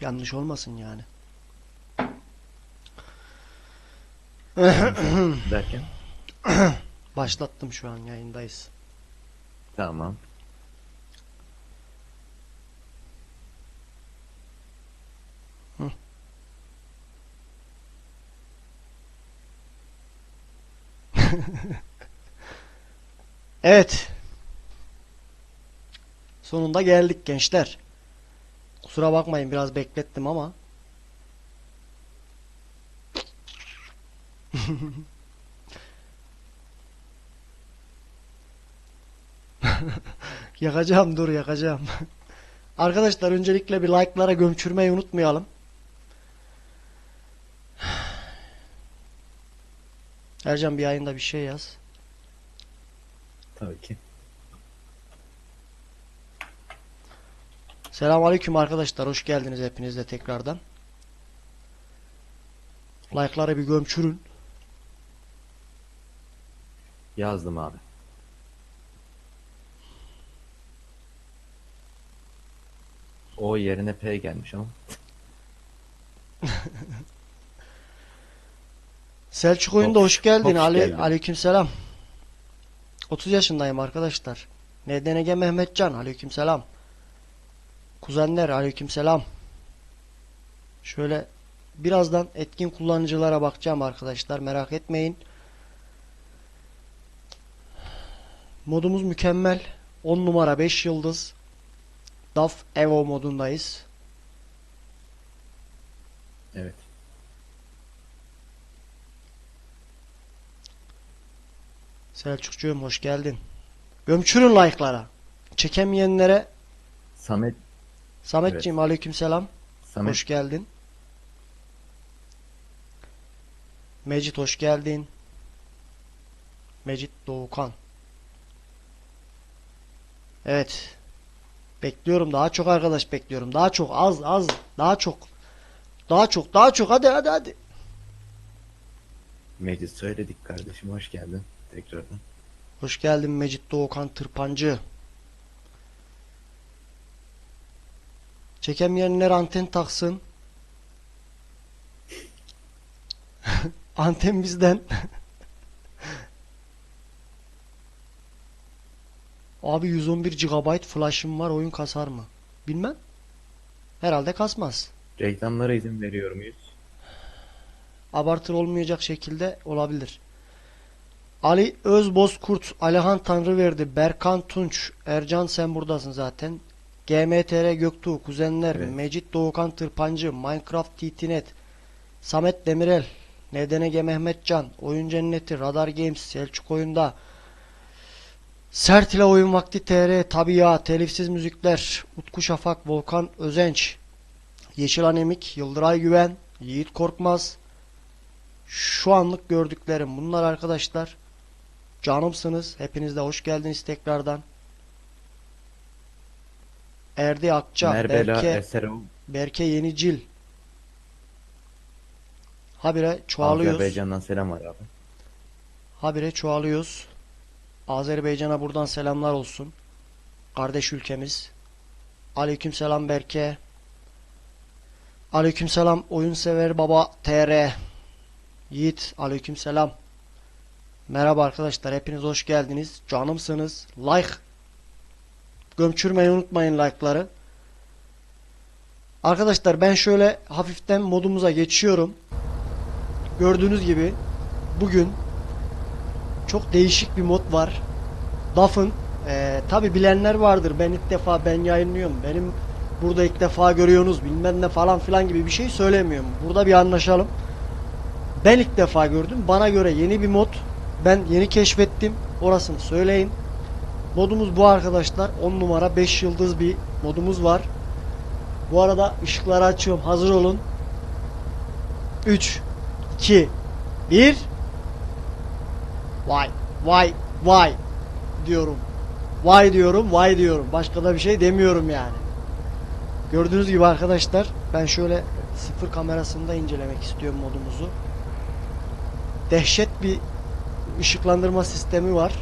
Yanlış olmasın yani. Derken? Başlattım şu an yayındayız. Tamam. Evet. Sonunda geldik gençler. Kusura bakmayın biraz beklettim ama. Yakacağım dur yakacağım. Arkadaşlar öncelikle bir like'lara gömçürmeyi unutmayalım. Ercan bir yayında bir şey yaz. Tabii ki. Selamünaleyküm arkadaşlar. Hoş geldiniz hepiniz de tekrardan. Like'lara bir gömçürün. Yazdım abi. O yerine P gelmiş ama. Selçuk oyunda hoş geldin. hoş Ali geldin. aleykümselam. 30 yaşındayım arkadaşlar. NDNG Mehmetcan aleykümselam. Kuzenler aleykümselam. Şöyle birazdan etkin kullanıcılara bakacağım arkadaşlar. Merak etmeyin. Modumuz mükemmel. 10 numara 5 yıldız. DAF Evo modundayız. Evet. Selçukcuğum hoş geldin. Gömçürün like'lara. Çekemeyenlere Samet Sametciğim aleykümselam. Samet Hoş geldin. Mecit hoş geldin. Mecit Doğukan. Evet. Bekliyorum daha çok arkadaş bekliyorum. Daha çok az az daha çok. Daha çok daha çok hadi hadi hadi. Meclis söyledik kardeşim hoş geldin tekrardan. Hoş geldin Mecit Doğukan Tırpancı. Çekemeyenler anten taksın. Anten bizden. Abi 111 GB flash'ım var oyun kasar mı? Bilmem. Herhalde kasmaz. Reklamlara izin veriyor muyuz? Abartır olmayacak şekilde olabilir. Ali Özbozkurt, Alihan Tanrıverdi, Berkan Tunç, Ercan sen buradasın zaten. GMTR Göktuğ, Kuzenler, Evet. Mecit Doğukan Tırpancı, Minecraft TTNet, Samet Demirel, NDNG Mehmetcan, Oyun Cenneti, Radar Games, Selçuk Oyunda, Sert ile Oyun Vakti TR, Tabii Ya, Telifsiz Müzikler, Utku Şafak, Volkan Özenç, Yeşil Anemik, Yıldıray Güven, Yiğit Korkmaz, şu anlık gördüklerim bunlar arkadaşlar. Canımsınız. Hepiniz de hoş geldiniz tekrardan. Erdi Akça, Merbela Berke, Eserov Berke Yenicil. Habire çoğalıyoruz. Azerbaycan'dan selam var abi. Habire çoğalıyoruz. Azerbaycan'a buradan selamlar olsun. Kardeş ülkemiz. Aleykümselam Berke. Aleykümselam oyun sever baba TR. Yiğit aleykümselam. Merhaba arkadaşlar hepiniz hoş geldiniz. Canımsınız. Like. Gömçürmeyi unutmayın like'ları. Arkadaşlar ben şöyle hafiften modumuza geçiyorum. Gördüğünüz gibi bugün çok değişik bir mod var. DAF'ın tabi bilenler vardır. Ben ilk defa ben yayınlıyorum. Benim burada ilk defa görüyorsunuz bilmem ne falan filan gibi bir şey söylemiyorum. Burada bir anlaşalım. Ben ilk defa gördüm. Bana göre yeni bir mod. Ben yeni keşfettim. Orasını söyleyin. Modumuz bu arkadaşlar. 10 numara 5 yıldız bir modumuz var. Bu arada ışıkları açıyorum. Hazır olun. 3 2 1 Vay vay vay diyorum. Vay diyorum, vay diyorum. Başka da bir şey demiyorum yani. Gördüğünüz gibi arkadaşlar ben şöyle sıfır kamerasında incelemek istiyorum modumuzu. Dehşet bir ışıklandırma sistemi var.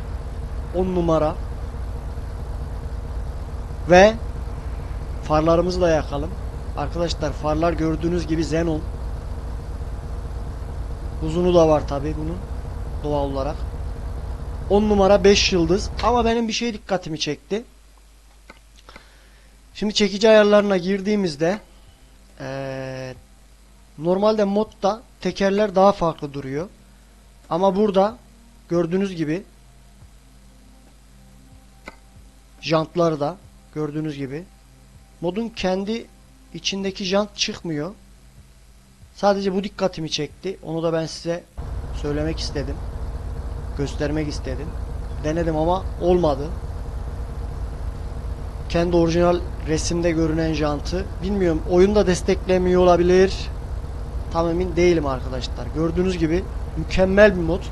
10 numara. Ve farlarımızı da yakalım. Arkadaşlar farlar gördüğünüz gibi Xenon. Uzunu da var tabi bunun doğal olarak. 10 numara 5 yıldız ama benim bir şey dikkatimi çekti. Şimdi çekici ayarlarına girdiğimizde eee, normalde modda tekerler daha farklı duruyor. Ama burada gördüğünüz gibi jantlar da gördüğünüz gibi modun kendi içindeki jant çıkmıyor. Sadece bu dikkatimi çekti. Onu da ben size söylemek istedim. Göstermek istedim. Denedim ama olmadı. Kendi orijinal resimde görünen jantı. Bilmiyorum oyunda desteklemiyor olabilir. Tam emin değilim arkadaşlar. Gördüğünüz gibi mükemmel bir mod.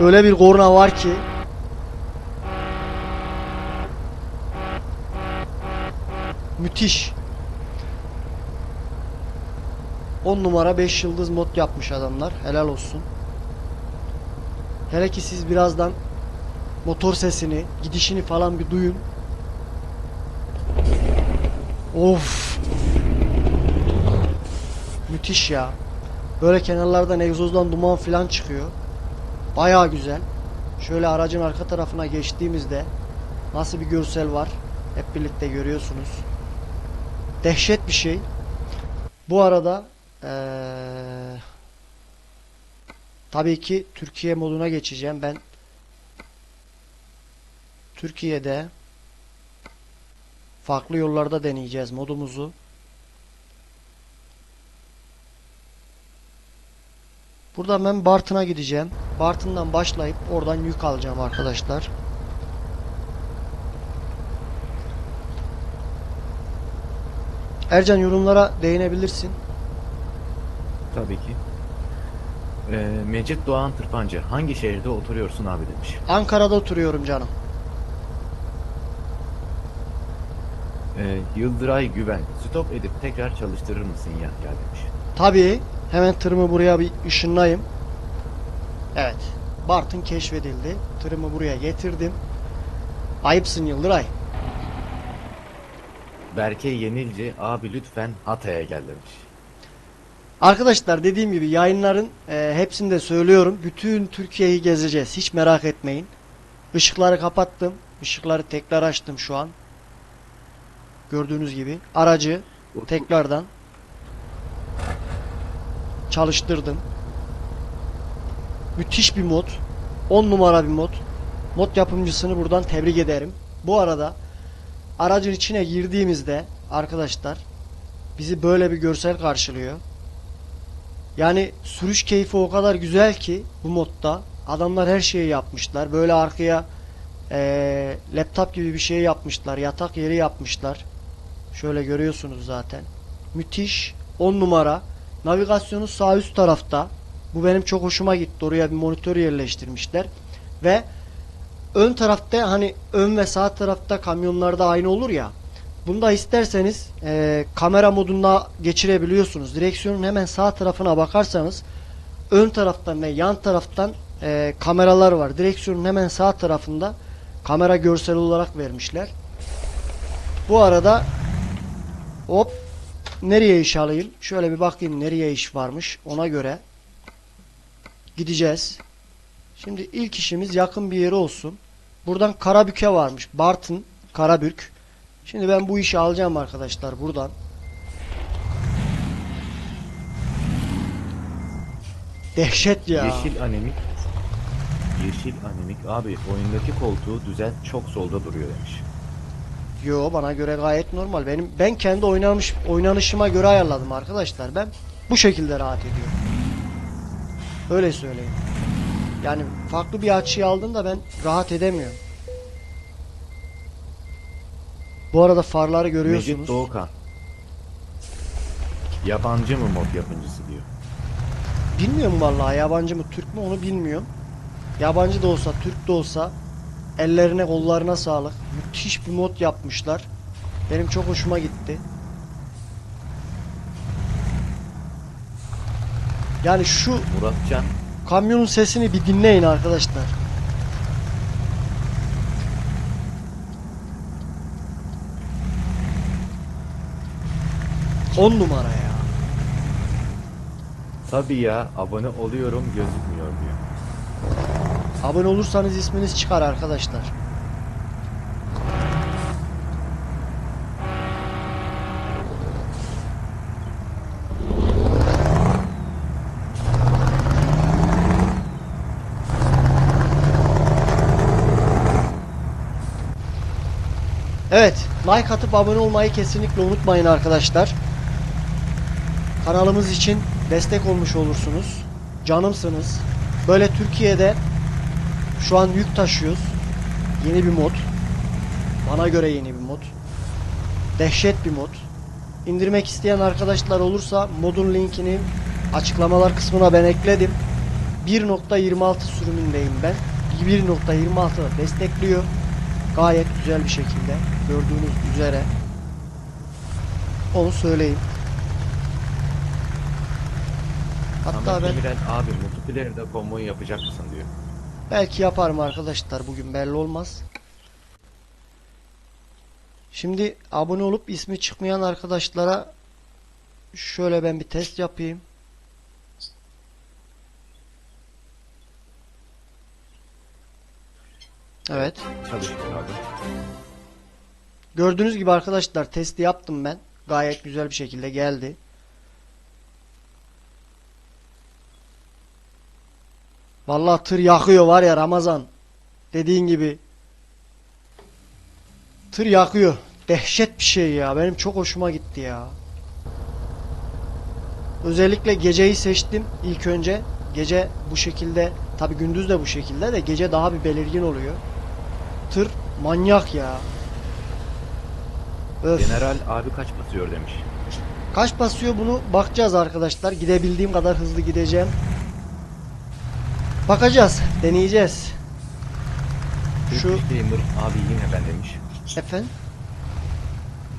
Öyle bir korna var ki müthiş. 10 numara 5 yıldız mod yapmış adamlar. Helal olsun. Hele ki siz birazdan motor sesini, gidişini falan bir duyun. Of. Müthiş ya. Böyle kenarlardan egzozdan duman falan çıkıyor. Baya güzel. Şöyle aracın arka tarafına geçtiğimizde nasıl bir görsel var hep birlikte görüyorsunuz. Dehşet bir şey. Bu arada eee, tabii ki Türkiye moduna geçeceğim. Ben Türkiye'de farklı yollarda deneyeceğiz modumuzu. Buradan ben Bartın'a gideceğim. Bartın'dan başlayıp oradan yük alacağım arkadaşlar. Ercan yorumlara değinebilirsin. Tabii ki. Ee, Mecit Doğan Tırpancı hangi şehirde oturuyorsun abi demiş. Ankara'da oturuyorum canım. Ee, Yıldıray Güven stop edip tekrar çalıştırır mısın ya, ya demiş. Tabii hemen tırımı buraya bir ışınlayayım. Evet. Bartın keşfedildi. Tırımı buraya getirdim. Ayıpsın Yıldıray. Berke Yenilci abi lütfen Hatay'a gel demiş. Arkadaşlar dediğim gibi yayınların e, hepsini de söylüyorum. Bütün Türkiye'yi gezeceğiz. Hiç merak etmeyin. Işıkları kapattım. Işıkları tekrar açtım şu an. Gördüğünüz gibi. Aracı tekrardan çalıştırdım. Müthiş bir mod. 10 numara bir mod. Mod yapımcısını buradan tebrik ederim. Bu arada aracın içine girdiğimizde arkadaşlar bizi böyle bir görsel karşılıyor. Yani sürüş keyfi o kadar güzel ki bu modda. Adamlar her şeyi yapmışlar. Böyle arkaya eee, laptop gibi bir şey yapmışlar. Yatak yeri yapmışlar. Şöyle görüyorsunuz zaten. Müthiş. 10 numara. Navigasyonu sağ üst tarafta. Bu benim çok hoşuma gitti. Oraya bir monitör yerleştirmişler. Ve ön tarafta hani ön ve sağ tarafta kamyonlarda aynı olur ya. Bunda isterseniz e, kamera modunda geçirebiliyorsunuz. Direksiyonun hemen sağ tarafına bakarsanız ön taraftan ve yan taraftan e, kameralar var. Direksiyonun hemen sağ tarafında kamera görsel olarak vermişler. Bu arada hop nereye iş alayım? Şöyle bir bakayım nereye iş varmış. Ona göre gideceğiz. Şimdi ilk işimiz yakın bir yeri olsun. Buradan Karabük'e varmış. Bartın, Karabük. Şimdi ben bu işi alacağım arkadaşlar buradan. Dehşet ya. Yeşil anemik Yeşil anemik abi oyundaki koltuğu düzelt çok solda duruyor demiş. Yo bana göre gayet normal. Benim ben kendi oynanmış oynanışıma göre ayarladım arkadaşlar. Ben bu şekilde rahat ediyorum. Öyle söyleyeyim. Yani farklı bir açıyı aldığımda ben rahat edemiyorum. Bu arada farları görüyorsunuz. Mecit Doğukan. Yabancı mı mod yapımcısı diyor. Bilmiyorum vallahi yabancı mı Türk mü onu bilmiyorum. Yabancı da olsa Türk de olsa ellerine kollarına sağlık. Müthiş bir mod yapmışlar. Benim çok hoşuma gitti. Yani şu Muratcan kamyonun sesini bir dinleyin arkadaşlar. 10 numara ya. Tabii ya abone oluyorum gözükmüyor diyor. Abone olursanız isminiz çıkar arkadaşlar. Evet, like atıp abone olmayı kesinlikle unutmayın arkadaşlar. Kanalımız için destek olmuş olursunuz. Canımsınız. Böyle Türkiye'de şu an yük taşıyoruz. Yeni bir mod. Bana göre yeni bir mod. Dehşet bir mod. İndirmek isteyen arkadaşlar olursa modun linkini açıklamalar kısmına ben ekledim. 1.26 sürümündeyim ben. 1.26 destekliyor. Gayet güzel bir şekilde. Gördüğünüz üzere. Onu söyleyeyim. Hatta Samet ben Demirel abi multiplayer'de konvoy yapacak mısın diyor. Belki yaparım arkadaşlar bugün belli olmaz. Şimdi abone olup ismi çıkmayan arkadaşlara şöyle ben bir test yapayım. Evet. Abi. Gördüğünüz gibi arkadaşlar testi yaptım ben. Gayet güzel bir şekilde geldi. Vallahi tır yakıyor var ya Ramazan. Dediğin gibi. Tır yakıyor. Dehşet bir şey ya. Benim çok hoşuma gitti ya. Özellikle geceyi seçtim ilk önce. Gece bu şekilde, tabi gündüz de bu şekilde de gece daha bir belirgin oluyor. Tır manyak ya. Öf. General abi kaç basıyor demiş. Kaç basıyor bunu bakacağız arkadaşlar. Gidebildiğim kadar hızlı gideceğim. Bakacağız. Deneyeceğiz. Şu Turkish Gamer abi yine ben demiş. efendim.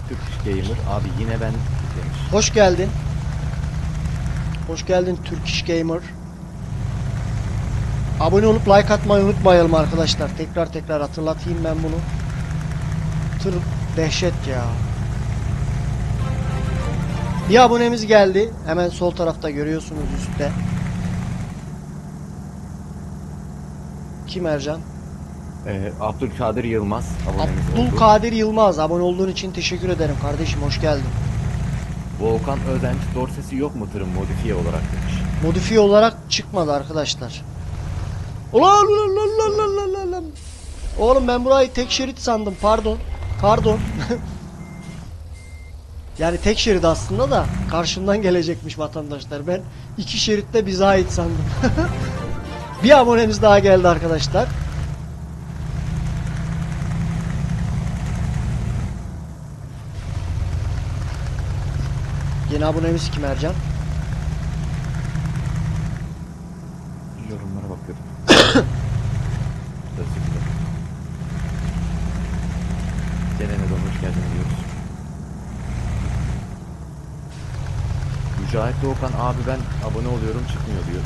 Turkish Gamer abi yine ben demiş. Hoş geldin. Hoş geldin Turkish Gamer. Abone olup like atmayı unutmayalım arkadaşlar. Tekrar tekrar hatırlatayım ben bunu. Tır dehşet ya. Bir abonemiz geldi. Hemen sol tarafta görüyorsunuz üstte. Kim Ercan? Ee, Abdülkadir Yılmaz abonemiz oldu. Abdülkadir Yılmaz. Abone olduğun için teşekkür ederim kardeşim. Hoş geldin. Volkan Ödenç dorsesi yok mu tırın modifiye olarak demiş. Modifiye olarak çıkmadı arkadaşlar. Ulan ulan ulan ulan ulan ulan ulan. Oğlum ben burayı tek şerit sandım. Pardon. Pardon. yani tek şerit aslında da karşımdan gelecekmiş vatandaşlar. Ben iki şeritte bize ait sandım. bir abonemiz daha geldi arkadaşlar. Yeni abonemiz kim Ercan? Yorumlara bakıyorum. Özür dilerim. Ceren'e de hoş geldin diyoruz. Mücahit Doğukan abi ben abone oluyorum çıkmıyor diyor.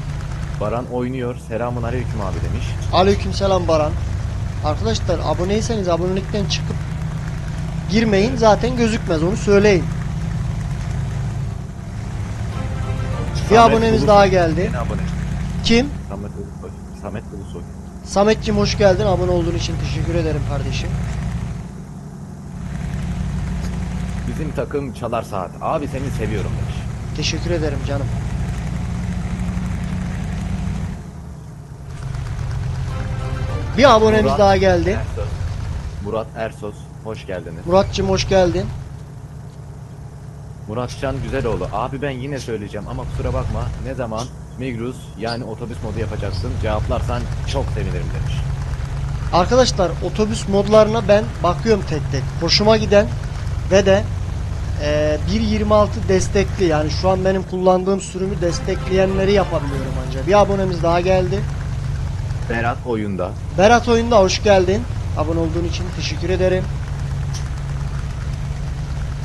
Baran oynuyor. Selamun aleyküm abi demiş. Aleykümselam Baran. Arkadaşlar aboneyseniz abonelikten çıkıp girmeyin zaten gözükmez onu söyleyin. Bir Samet abonemiz Ulusoy daha geldi. Yeni abone. Kim? Samet Ulusoy. Samet Ulusoy. Sametciğim hoş geldin. Abone olduğun için teşekkür ederim kardeşim. Bizim takım çalar saat. Abi seni seviyorum demiş. Teşekkür ederim canım. Bir abonemiz Murat daha geldi. Ersos. Murat Ersos. Hoş geldiniz. Muratcığım hoş geldin. Muratcan Güzeloğlu. Abi ben yine söyleyeceğim ama kusura bakma. Ne zaman Migrus yani otobüs modu yapacaksın? Cevaplarsan çok sevinirim demiş. Arkadaşlar otobüs modlarına ben bakıyorum tek tek. Hoşuma giden ve de e, 1.26 destekli yani şu an benim kullandığım sürümü destekleyenleri yapabiliyorum ancak. Bir abonemiz daha geldi. Berat oyunda. Berat Oyunda hoş geldin. Abone olduğun için teşekkür ederim.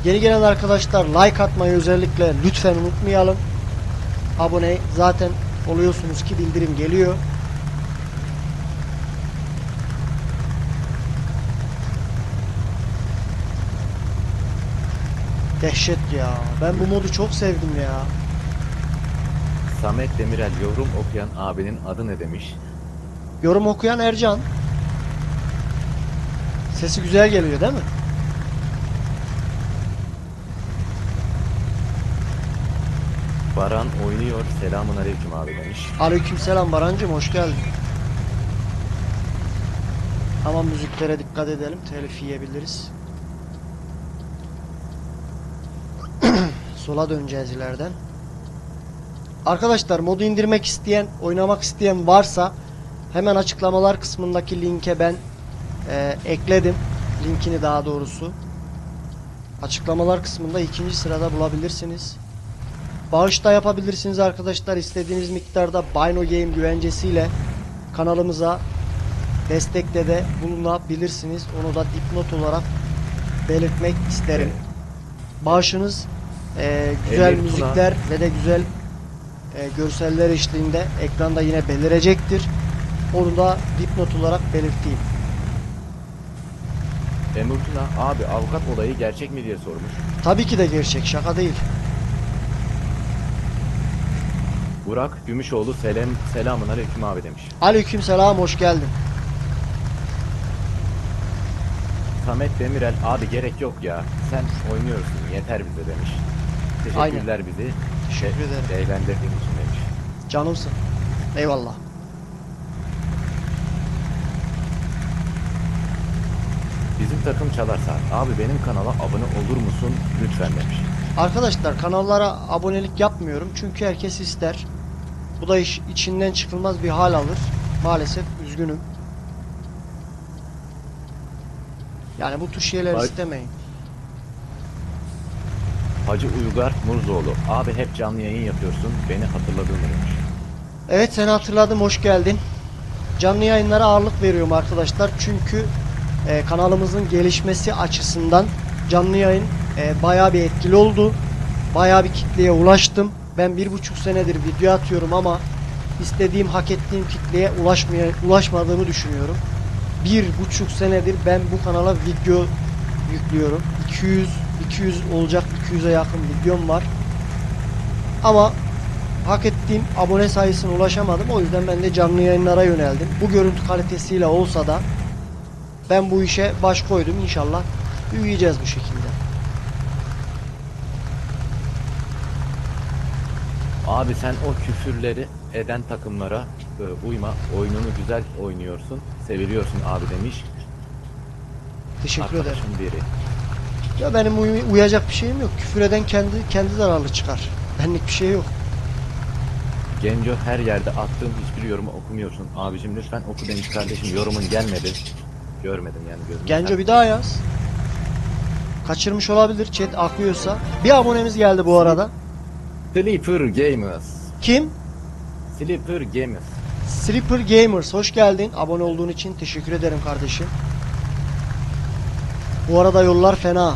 Yeni gelen arkadaşlar like atmayı özellikle lütfen unutmayalım. Abone zaten oluyorsunuz ki bildirim geliyor. Dehşet ya. Ben bu modu çok sevdim ya. Samet Demirel yorum okuyan abinin adı ne demiş? Yorum okuyan Ercan. Sesi güzel geliyor değil mi? Baran oynuyor. Selamun aleyküm abi demiş. Aleykümselam Barancım hoş geldin. Ama müziklere dikkat edelim. Telif yiyebiliriz. Sola döneceğiz ileriden. Arkadaşlar modu indirmek isteyen, oynamak isteyen varsa hemen açıklamalar kısmındaki linke ben e, ekledim. Linkini daha doğrusu. Açıklamalar kısmında ikinci sırada bulabilirsiniz. Bağış da yapabilirsiniz arkadaşlar. İstediğiniz miktarda Bino Game güvencesiyle kanalımıza destekte de bulunabilirsiniz. Onu da dipnot olarak belirtmek isterim. Bağışınız e, güzel Tuna. müzikler ve de güzel e, görseller eşliğinde ekranda yine belirecektir. Onu da dipnot olarak belirteyim. Emir Tuna abi avukat olayı gerçek mi diye sormuş. Tabii ki de gerçek, şaka değil. Burak Gümüşoğlu selam selamun aleyküm abi demiş. Aleykümselam, hoş geldin. Samet Demirel abi gerek yok ya. Sen oynuyorsun yeter bize demiş. Teşekkürler bizi. Teşekkür ederim. Eğlendirdiğin için. Canımsın. Eyvallah. Bizim takım çalar saat. Abi benim kanala abone olur musun lütfen demiş. Arkadaşlar kanallara abonelik yapmıyorum çünkü herkes ister. Bu da iş içinden çıkılmaz bir hal alır. Maalesef üzgünüm. Yani bu tür şeyler Ay- istemeyin. Hacı Uygar Murzoğlu. Abi hep canlı yayın yapıyorsun. Beni hatırladın mı demiş. Evet seni hatırladım hoş geldin. Canlı yayınlara ağırlık veriyorum arkadaşlar çünkü e, kanalımızın gelişmesi açısından canlı yayın e, bayağı bir etkili oldu. Bayağı bir kitleye ulaştım. Ben bir buçuk senedir video atıyorum ama istediğim hak ettiğim kitleye ulaşmaya ulaşmadığımı düşünüyorum. Bir buçuk senedir ben bu kanala video yüklüyorum. 200 200 olacak 200'e yakın videom var. Ama hak ettiğim abone sayısına ulaşamadım. O yüzden ben de canlı yayınlara yöneldim. Bu görüntü kalitesiyle olsa da ben bu işe baş koydum. İnşallah büyüyeceğiz bu şekilde. Abi sen o küfürleri eden takımlara e, uyma. Oyununu güzel oynuyorsun. Seviliyorsun abi demiş. Teşekkür ederim. Arkadaşım biri. Ya benim uy- uyacak bir şeyim yok. Küfür eden kendi kendi zararlı çıkar. Benlik bir şey yok. Genco her yerde attığım hiçbir yorumu okumuyorsun. Abicim lütfen oku demiş kardeşim. Yorumun gelmedi. Görmedim yani gözüm. Genco bir daha yaz. Kaçırmış olabilir chat akıyorsa. Bir abonemiz geldi bu arada. Sleeper Gamers. Kim? Sleeper Gamers. Stripper Gamers hoş geldin. Abone olduğun için teşekkür ederim kardeşim. Bu arada yollar fena.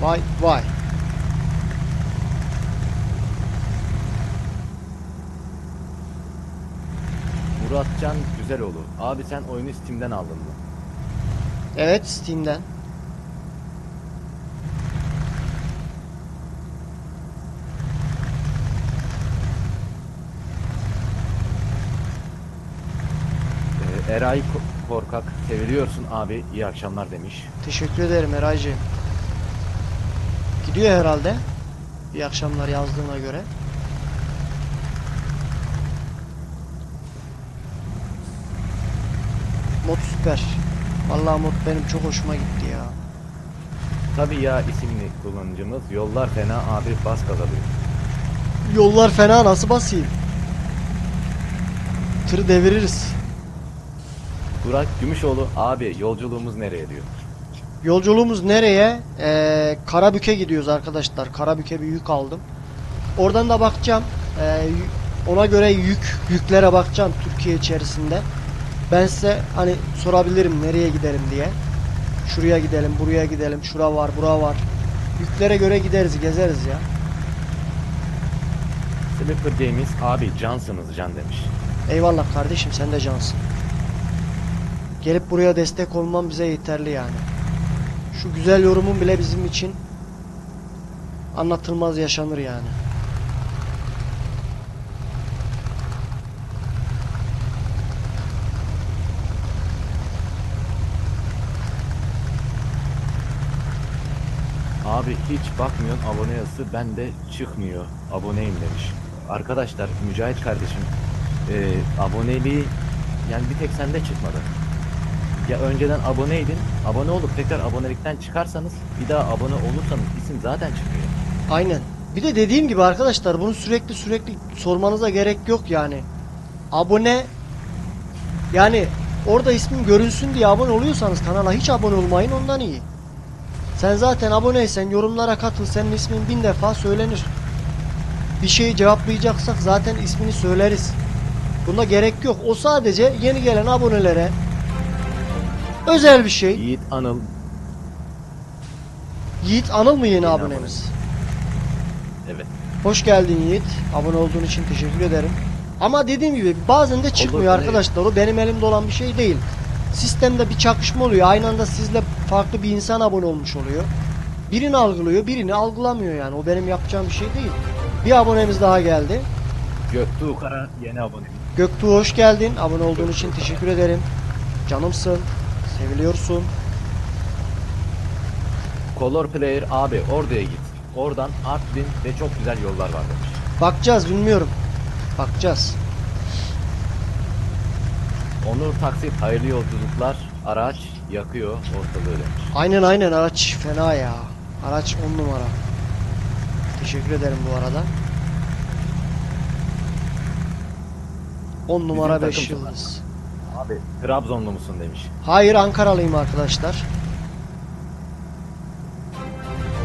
Vay vay. Muratcan Güzeloğlu. Abi sen oyunu Steam'den aldın mı? Evet Steam'den. Ee, Eray Ko- Korkak seviliyorsun abi. İyi akşamlar demiş. Teşekkür ederim Eraycığım. Gidiyor herhalde. İyi akşamlar yazdığına göre. Mod süper. Vallahi mod benim çok hoşuma gitti ya. Tabii ya isimli kullanıcımız. Yollar fena abi bas gaza diyor. Yollar fena nasıl basayım? Tırı deviririz. Burak Gümüşoğlu abi yolculuğumuz nereye diyor. Yolculuğumuz nereye? Ee, Karabük'e gidiyoruz arkadaşlar. Karabük'e bir yük aldım. Oradan da bakacağım. Ee, ona göre yük yüklere bakacağım Türkiye içerisinde. Ben size hani sorabilirim nereye giderim diye. Şuraya gidelim, buraya gidelim, şura var, bura var. Yüklere göre gideriz, gezeriz ya. Sleeper Games abi cansınız can demiş. Eyvallah kardeşim sen de cansın. Gelip buraya destek olman bize yeterli yani. Şu güzel yorumun bile bizim için anlatılmaz yaşanır yani. Abi hiç bakmıyorsun abone yazısı bende çıkmıyor. Aboneyim demiş. Arkadaşlar Mücahit kardeşim e, aboneliği yani bir tek sende çıkmadı. Ya önceden aboneydin. Abone olup tekrar abonelikten çıkarsanız bir daha abone olursanız isim zaten çıkıyor. Aynen. Bir de dediğim gibi arkadaşlar bunu sürekli sürekli sormanıza gerek yok yani. Abone yani orada ismin görünsün diye abone oluyorsanız kanala hiç abone olmayın ondan iyi. Sen zaten aboneysen yorumlara katıl senin ismin bin defa söylenir. Bir şeyi cevaplayacaksak zaten ismini söyleriz. Buna gerek yok. O sadece yeni gelen abonelere özel bir şey. Yiğit Anıl Yiğit Anıl mı yeni, Yeni abonemiz? evet. Hoş geldin Yiğit. Abone olduğun için teşekkür ederim. Ama dediğim gibi bazen de çıkmıyor Olur, arkadaşlar. O benim elimde olan bir şey değil. Sistemde bir çakışma oluyor. Aynı anda sizle farklı bir insan abone olmuş oluyor. Birini algılıyor, birini algılamıyor yani. O benim yapacağım bir şey değil. Bir abonemiz daha geldi. Göktuğ Kara yeni abone. Göktuğ hoş geldin. Abone olduğun için teşekkür ederim. Canımsın. Seviliyorsun. Color Player abi oraya git. Oradan Artvin ve çok güzel yollar var demiş. Bakacağız bilmiyorum. Bakacağız. Onur Taksit hayırlı yolculuklar. Araç yakıyor ortalığı demiş. Aynen aynen araç fena ya. Araç 10 numara. Teşekkür ederim bu arada. 10 numara 5 takım yıldız. Abi Trabzonlu musun demiş. Hayır Ankaralıyım arkadaşlar.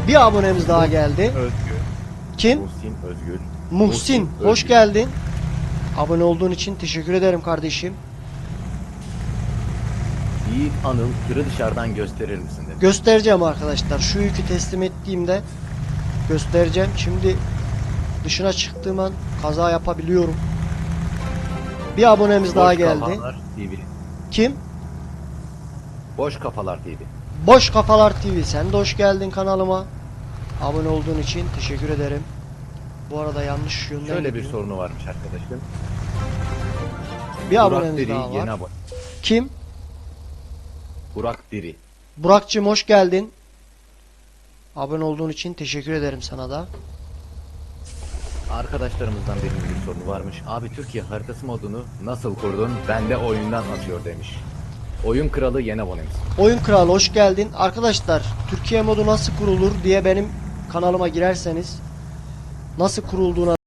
Bir abonemiz daha geldi. Özgür. Kim? Muhsin Özgür. Muhsin. Muhsin Hoş Özgür. geldin. Abone olduğun için teşekkür ederim kardeşim. Yiğit Anıl tırı dışarıdan gösterir misin demiş. Göstereceğim arkadaşlar. Şu yükü teslim ettiğimde göstereceğim. Şimdi dışına çıktığım an kaza yapabiliyorum. Bir abonemiz daha Boş geldi. Kafalar TV. Kim? Boş Kafalar TV. Boş Kafalar TV. Sen de hoş geldin kanalıma. Abone olduğun için teşekkür ederim. Bu arada yanlış yönden Şöyle bir gidiyor. sorunu varmış arkadaşım. Bir Burak abonemiz Diri daha var. yeni abone. Kim? Burak Diri. Burak'cığım hoş geldin. Abone olduğun için teşekkür ederim sana da. Arkadaşlarımızdan birinin bir sorunu varmış. Abi Türkiye haritası modunu nasıl kurdun? Ben de oyundan atıyor demiş. Oyun kralı yeni abonemiz. Oyun Kralı hoş geldin. Arkadaşlar Türkiye modu nasıl kurulur diye benim kanalıma girerseniz nasıl kurulduğuna